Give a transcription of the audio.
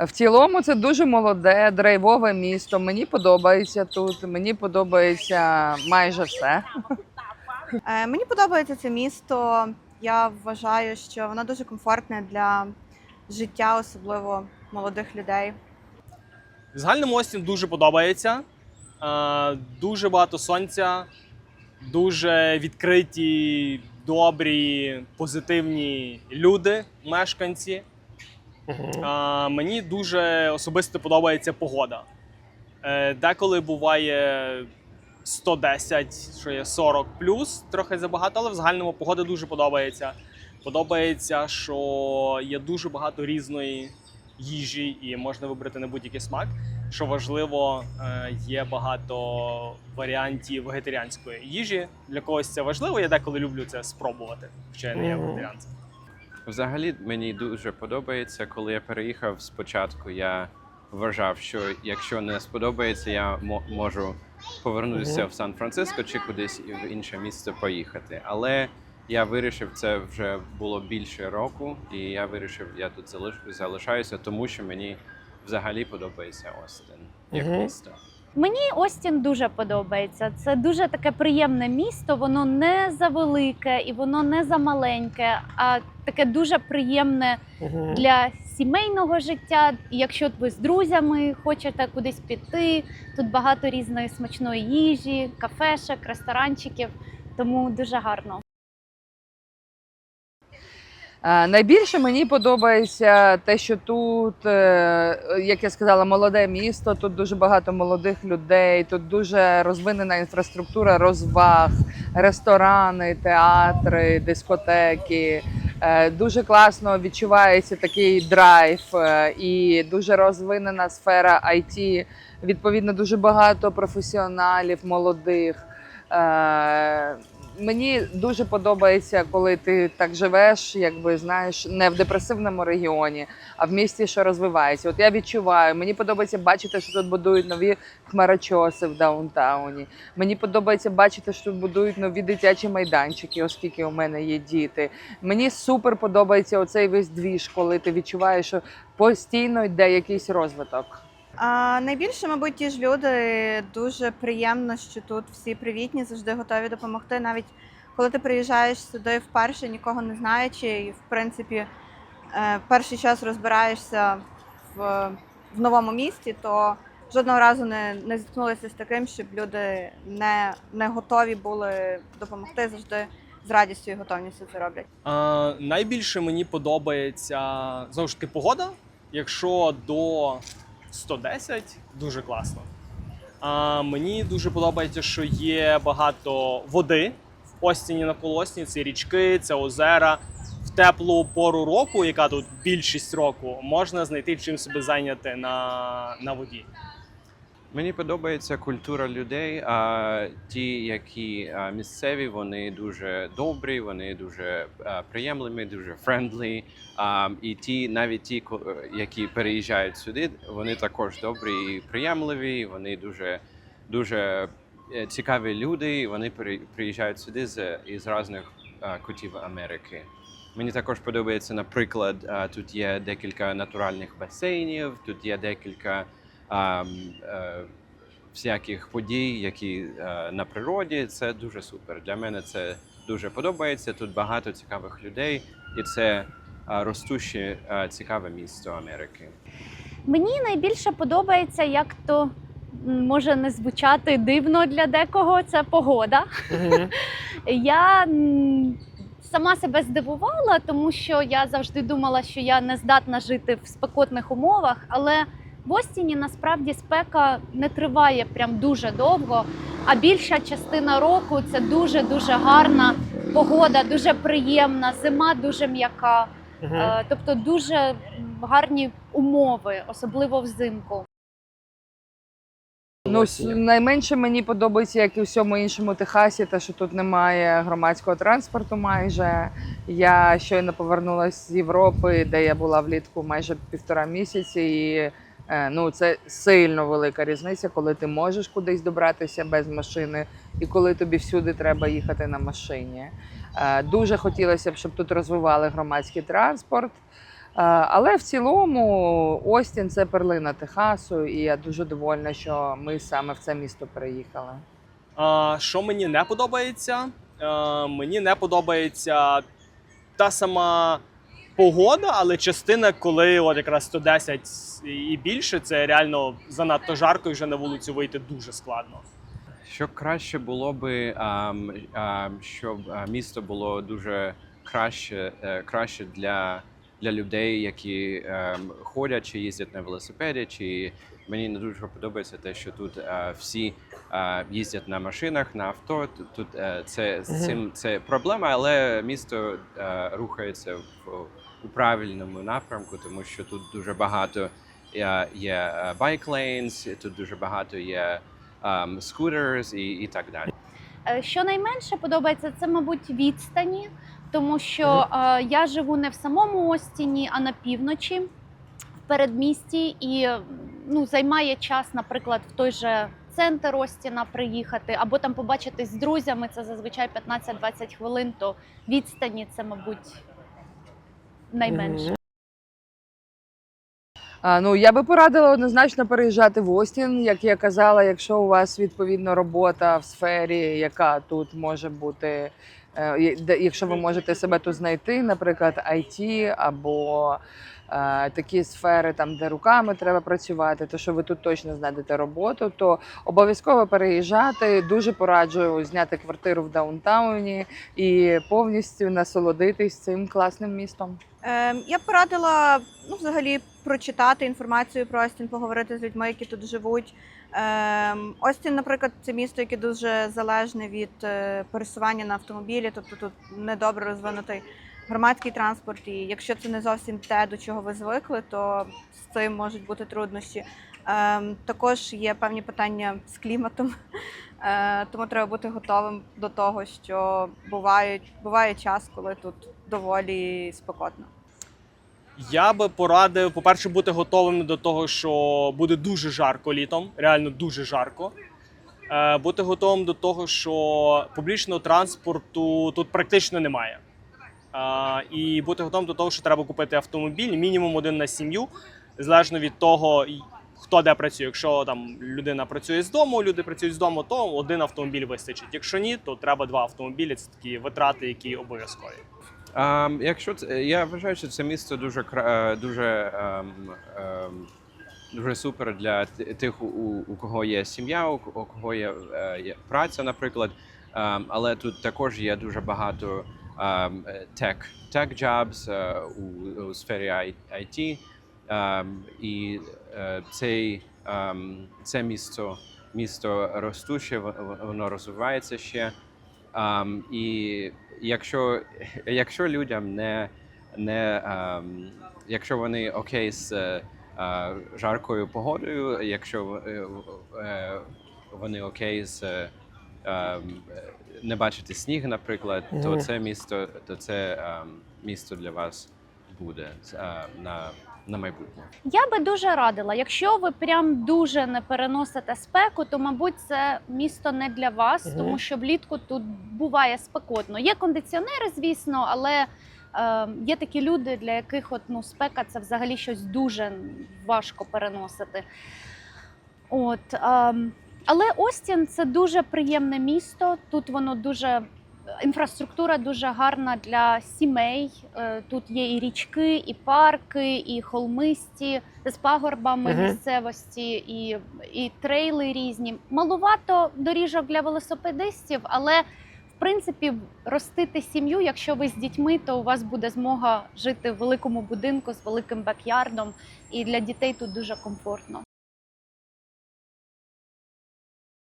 В цілому це дуже молоде, драйвове місто. Мені подобається тут. Мені подобається майже все. Е, Мені подобається це місто. Я вважаю, що воно дуже комфортне для життя, особливо молодих людей. В загальному Остін дуже подобається. Е, Дуже багато сонця, дуже відкриті, добрі, позитивні люди, мешканці. Е, Мені дуже особисто подобається погода. Е, Деколи буває 110, що є 40 плюс, трохи забагато, але в загальному погода дуже подобається. Подобається, що є дуже багато різної їжі і можна вибрати на будь-який смак. Що важливо, е, є багато варіантів вегетаріанської їжі. Для когось це важливо. Я деколи люблю це спробувати, хоча я не є вегетаріанцем. Взагалі мені дуже подобається, коли я переїхав спочатку. Я вважав, що якщо не сподобається, я мо- можу повернутися в Сан-Франциско чи кудись в інше місце поїхати. Але я вирішив, це вже було більше року, і я вирішив, я тут залиш- залишаюся, тому що мені взагалі подобається Остин як місто. Мені Остін дуже подобається. Це дуже таке приємне місто. Воно не завелике і воно не замаленьке, а таке дуже приємне Мгм. для сімейного життя. І Якщо ви з друзями хочете кудись піти, тут багато різної смачної їжі, кафешок, ресторанчиків. Тому дуже гарно. Е, Найбільше мені подобається те, що тут, е, як я сказала, молоде місто. Тут дуже багато молодих людей, тут дуже розвинена інфраструктура розваг, ресторани, театри, дискотеки. Е, Дуже класно відчувається такий драйв і дуже розвинена сфера IT. Відповідно, дуже багато професіоналів молодих. Мені дуже подобається, коли ти так живеш, якби знаєш, не в депресивному регіоні, а в місті, що розвивається. От я відчуваю, мені подобається бачити, що тут будують нові хмарочоси в даунтауні. Мені подобається бачити, що тут будують нові дитячі майданчики, оскільки у мене є діти. Мені супер подобається оцей весь двіж, коли ти відчуваєш, що постійно йде якийсь розвиток. Найбільше, мабуть, ті ж люди дуже приємно, що тут всі привітні, завжди готові допомогти. Навіть коли ти приїжджаєш сюди вперше, нікого не знаючи, і в принципі е, перший час розбираєшся в, в новому місті, то жодного разу не, не зіткнулися з таким, щоб люди не, не готові були допомогти завжди з радістю і готовністю це роблять. А, найбільше мені подобається знову ж таки погода. Якщо до 110, дуже класно. А, мені дуже подобається, що є багато води в Остіні на колосні. Це річки, це озера. В теплу пору року, яка тут більшість року, можна знайти чим себе зайняти на, на воді. Мені подобається культура людей. А ті, які місцеві, вони дуже добрі, вони дуже приємливі, дуже френдлі. І ті, навіть ті, які переїжджають сюди, вони також добрі і приємливі. Вони дуже дуже е, цікаві люди. Вони приїжджають сюди з із різних кутів Америки. Мені також подобається, наприклад, тут є декілька натуральних басейнів, тут є декілька всяких подій, які е, на природі. Це дуже супер. Для мене це дуже подобається. Тут багато цікавих людей, і це е, ростуще е, цікаве місто Америки. Мені найбільше подобається, як то може не звучати дивно для декого. Це погода. Я сама себе здивувала, тому що я завжди думала, що я не здатна жити в спекотних умовах, але в Остіні насправді спека не триває прям дуже довго. А більша частина року це дуже дуже гарна погода, дуже приємна, зима дуже м'яка. Е, Тобто дуже гарні умови, особливо взимку. Ну, найменше мені подобається, як і всьому іншому Техасі, те, що тут немає громадського транспорту майже. Я щойно повернулася з Європи, де я була влітку майже півтора місяці. І ну, це сильно велика різниця, коли ти можеш кудись добратися без машини, і коли тобі всюди треба їхати на машині. Е, Дуже хотілося б, щоб тут розвивали громадський транспорт. Але в цілому Остін це перлина Техасу, і я дуже довольна, що ми саме в це місто переїхали. А, що мені не подобається? Е, мені не подобається та сама погода, але частина, коли от якраз 110 і більше, це реально занадто жарко і вже на вулицю вийти дуже складно. Що краще було би, ам, ам, щоб місто було дуже краще, е, краще для, для людей, які ем, ходять чи їздять на велосипеді. Чи мені не дуже подобається те, що тут е, всі е, їздять на машинах, на авто. Тут, тут е, це з цим це проблема, але місто е, рухається в у правильному напрямку, тому що тут дуже багато є, є байк лейнс, тут дуже багато є um, scooters і, і так далі. Е, Що найменше подобається, це, мабуть, відстані, тому що е, я живу не в самому Остіні, а на півночі, в передмісті, і ну, займає час, наприклад, в той же центр Остіна приїхати, або там побачитись з друзями. Це зазвичай 15-20 хвилин. То відстані це, мабуть, найменше. А, ну я би порадила однозначно переїжджати в Остін, як я казала, якщо у вас відповідно робота в сфері, яка тут може бути, якщо ви можете себе тут знайти, наприклад, IT або е, такі сфери, там де руками треба працювати, то що ви тут точно знайдете роботу, то обов'язково переїжджати. Дуже пораджую зняти квартиру в даунтауні і повністю насолодитись цим класним містом. Ем, я б порадила ну, взагалі прочитати інформацію про Остін, поговорити з людьми, які тут живуть. Ем, Остін, наприклад, це місто, яке дуже залежне від е, пересування на автомобілі, тобто тут недобре розвинутий громадський транспорт. І якщо це не зовсім те, до чого ви звикли, то з цим можуть бути труднощі. Ем, також є певні питання з кліматом, е, тому треба бути готовим до того, що бувають, буває час, коли тут доволі спекотно. Я би порадив, по-перше, бути готовим до того, що буде дуже жарко літом, реально дуже жарко. Е, Бути готовим до того, що публічного транспорту тут практично немає. Е, І бути готовим до того, що треба купити автомобіль, мінімум один на сім'ю, залежно від того, хто де працює. Якщо там людина працює з дому, люди працюють з дому, то один автомобіль вистачить. Якщо ні, то треба два автомобілі. Це такі витрати, які обов'язкові. Um, якщо це, я вважаю, що це місто дуже е, дуже, ем, ем, дуже супер для тих, у, у кого є сім'я, у, кого є, е, є праця, наприклад. Ем, але тут також є дуже багато ем, е, tech, tech jobs у, у сфері IT. Ем, і цей, ем, це місто, місто во- воно розвивається ще. Um, і якщо, якщо людям не, не um, якщо вони окей з е, жаркою погодою, якщо е, вони окей з е, не бачити сніг, наприклад, то це місто, то це ем, місто для вас буде е, на, на майбутнє. Я би дуже радила, якщо ви прям дуже не переносите спеку, то мабуть це місто не для вас, Мгм. тому що влітку тут буває спекотно. Є кондиціонери, звісно, але е, є такі люди, для яких от, ну, спека це взагалі щось дуже важко переносити. От, е, але Остін це дуже приємне місто. Тут воно дуже. Інфраструктура дуже гарна для сімей. Е, Тут є і річки, і парки, і холмисті з пагорбами Мгм. місцевості, і, і трейли різні. Малувато доріжок для велосипедистів, але в принципі ростити сім'ю, якщо ви з дітьми, то у вас буде змога жити в великому будинку з великим бекярдом, і для дітей тут дуже комфортно.